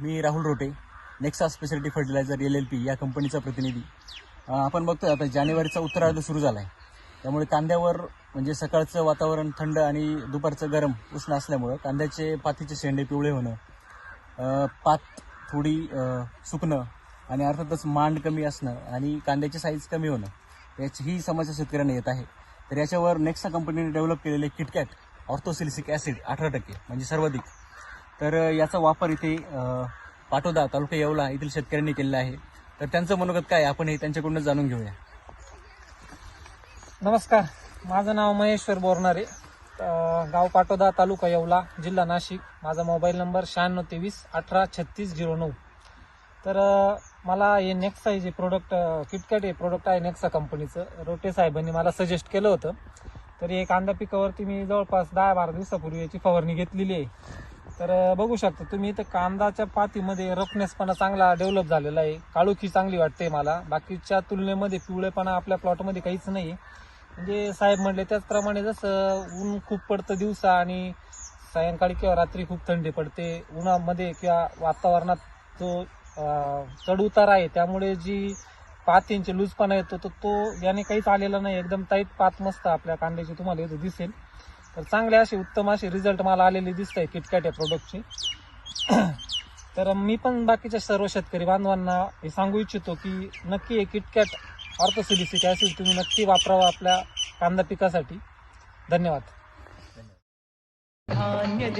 मी Rahul Rote Nexa speciality fertiliser L L P या कंपनीचा प्रतिनिधी. आपण बघतोय आता जानेवारीचा उत्तरार्ध सुरू झाला आहे त्यामुळे कांद्यावर म्हणजे सकाळचं वातावरण थंड आणि दुपारचं गरम उष्ण असल्यामुळं कांद्याचे पातीचे शेंडे पिवळे होणं पात थोडी सुकणं आणि अर्थातच मांड कमी असणं आणि कांद्याची साईज कमी होणं याची ही समस्या शेतकऱ्यांना येत आहे. तर याच्यावर नेक्सा कंपनीने डेव्हलप केलेले किटकॅट ऑर्थोसिलिसिक ॲसिड अठरा टक्के म्हणजे सर्वाधिक. तर याचा वापर इथे पाटोदा तालुका येवला येथील शेतकऱ्यांनी केलेला आहे. तर त्यांचं मनोगत काय आपण हे त्यांच्याकडूनच जाणून घेऊया. नमस्कार. माझं नाव महेश्वर बोरणारे. गाव पाटोदा तालुका येवला जिल्हा नाशिक. माझा मोबाईल नंबर शहाण्णव तेवीस अठरा छत्तीस झिरो नऊ. तर मला हे नेक्सा हे जे प्रोडक्ट किटकॅट हे प्रोडक्ट आहे नेक्सा कंपनीचं रोटे साहेबांनी मला सजेस्ट केलं होतं. तर हे कांदा पिकावरती मी जवळपास दहा बारा दिवसापूर्वी याची फवारणी घेतलेली आहे. तर बघू शकता तुम्ही इथं कांदाच्या पातीमध्ये रफनेसपणा चांगला डेव्हलप झालेला आहे. काळोखी चांगली वाटते मला. बाकीच्या तुलनेमध्ये पिवळेपणा आपल्या प्लॉटमध्ये काहीच नाही. म्हणजे साहेब म्हणले त्याचप्रमाणे जसं ऊन खूप पडतं दिवसा आणि सायंकाळी किंवा रात्री खूप थंडी पडते. उन्हामध्ये किंवा वातावरणात जो चढउतार आहे त्यामुळे जी पातींचे लूजपणा येतो तर तो याने काहीच आलेला नाही. एकदम टाईट पात मस्त आपल्या कांद्याची तुम्हाला इथं दिसेल. तर चांगले असे उत्तम असे रिझल्ट मला आलेले दिसत आहे किटकॅट या प्रोडक्टचे तर मी पण बाकीच्या सर्व शेतकरी बांधवांना हे सांगू इच्छितो की नक्की हे किटकॅट ऑर्थोसिलिसिक ॲसिड तुम्ही नक्की वापरावं आपल्या कांदा पिकासाठी. धन्यवाद. धान्य